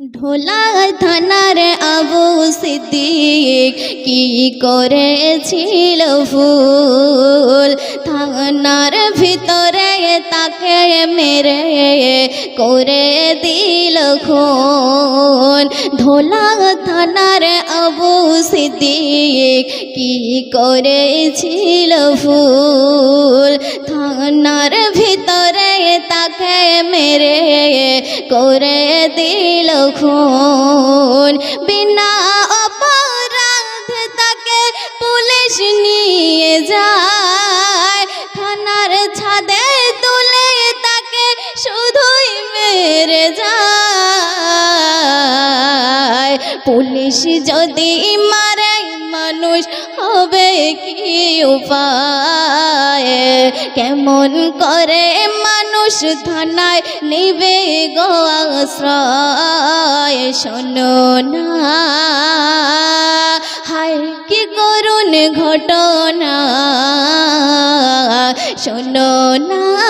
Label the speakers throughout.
Speaker 1: ঢোলা থানার আবু সিদ্দিক কি করেছিল ফুল? থানার ভিতরে তাকে মেরে করে দিল খুন। ঢোলা থানার আবু সিদ্দিক কি করেছিল ফুল? থানার ভিতরে তাকে মেরে করে দিল খুন বিনা অপরাধ তাকে পুলিশ নিয়ে যায় থানার ছাদে তুলে তাকে শুধুই মেরে যায় পুলিশ যদি মারে, মানুষ হবে কি উপায়? কেমন করে মানুষ থানায় নিবে গো আশ্রয়? শোনো না। হায়, কি করুন ঘটনা। শোনো না।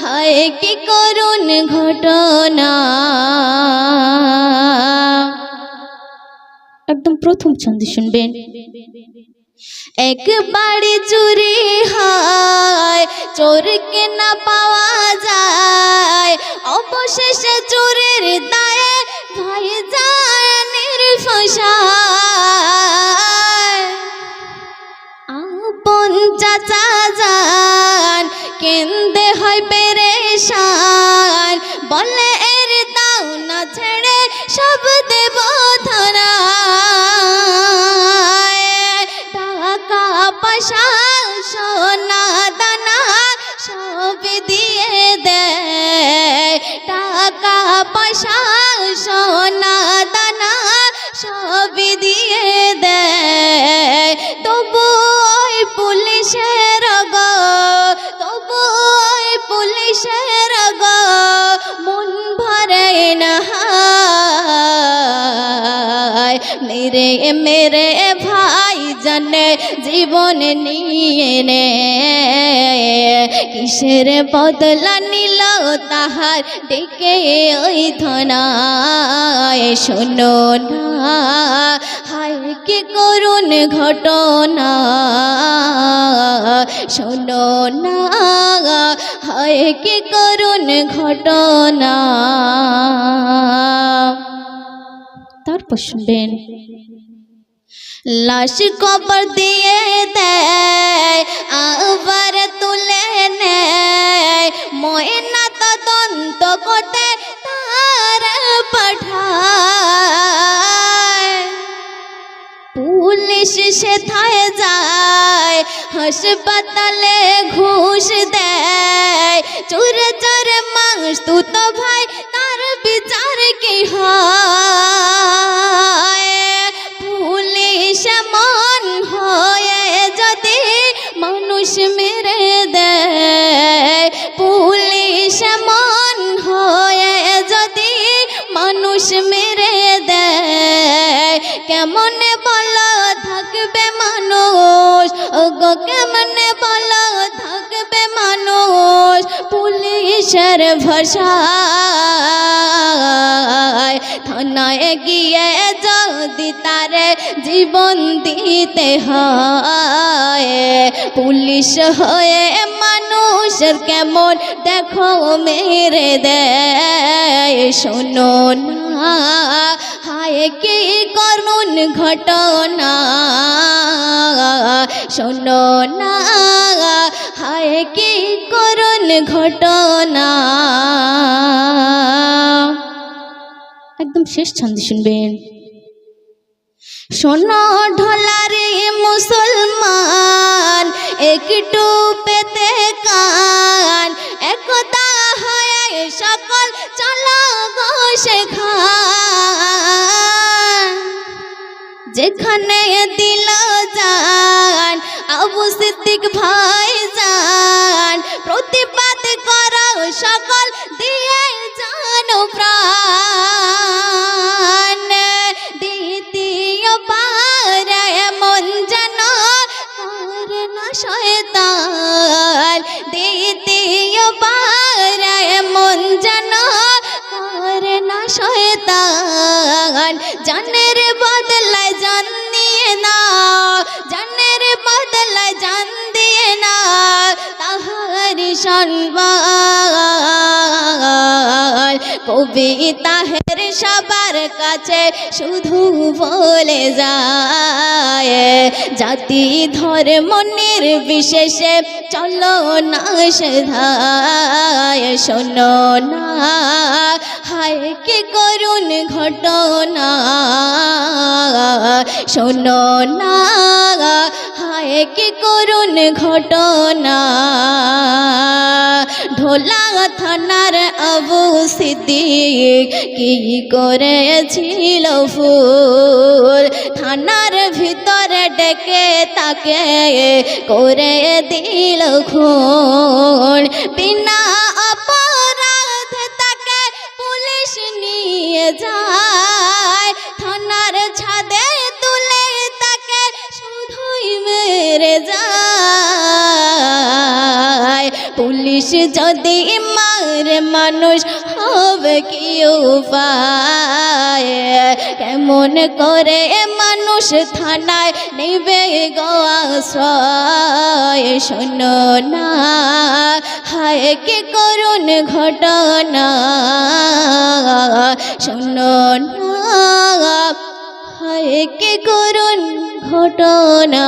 Speaker 1: হায়, কি করুন ঘটনা। প্রথম ছন্দ শুনবেন। একবারে চুরি হয় চোরকে না পাওয়া যায়। অবশেষে চোরের দায়ে ভাই যায় নির্ফসায় আপন চাচা যান কেন্দে মেরে মেরে ভাই জানে, জীবন নিয়ে নে। কিসের বদলা নিল তাহার ডেকে ওই ধনায়? শোনো না, হায় কি করুন ঘটনা। শোনো না, হায় কি করুন ঘটনা। শুনবেন লাশ কবর দিয়ে দেয়, আবার তুলে নেয়। ময়না তদন্ত করতে তার পাঠায়। পুলিশ সেথায় যায়, হাসপাতালে ঘুষ দেয়। চোর চোর মাংস তু তো ভাই, তার বিচার কি হয়? মেরে দেয়। পুলিশ মন হয়ে যদি মানুষ মেরে দেয়। কেমনে বলো থাকবে মানুষ? ওগো, কেমনে বলো থাকবে মানুষ? পুলিশের ভাষায় থানায় গিয়ে যদি তারে জীবন দিতে হয়, পুলিশ হয়ে মানুষের কেমন দেখো মেরে দেয়। শোনো না, হায় কি করুন ঘটনা। শোনো না, হায় কি করুন ঘটনা। একদম শেষ ছন্দ শুনবেন। শোনো ঢোলারে মুসলমান, একটু পেতে কান। একতা হয়ে সকল চলো গো সেখান। যেখানে দিল যান আবু সিদ্দিক ভাই যান প্রতিবাদ করো সকল, দিয়ে জানো প্রাণ। শয়তান দ্বিতীয় পারে মন যেন করে না শয়তান। জানের বদলায় জান দিয়ে না, জানের বদলায় জান দিয়ে না তাহার সম্মান কবি তাহের সবার কাছে শুধু বলে যায়। জাতি ধর্ম নির্বিশেষে চলো না সেধায় শোনো না, হায় কি করুন ঘটনা। শোনো না, হায় কি করুন ঘটনা। ঢোলা থানার আবু সিদ্দিক কি করেছিল ফুল? থানার ভিতরে ডেকে তাকে করে দিল খুন। বিনা অপরাধ তাকে পুলিশ নিয়ে যায়। থানার ছাদে তুলে তাকে শুধুই মেরে যায় পুলিশ যদি মারে মানুষ হবে কি উপায়? কেমন করে মানুষ থানায় নেবে গোয়াশ্রয় শোনো না, হায় কি করুন ঘটনা? শোনো না, হায় কি করুন ঘটনা?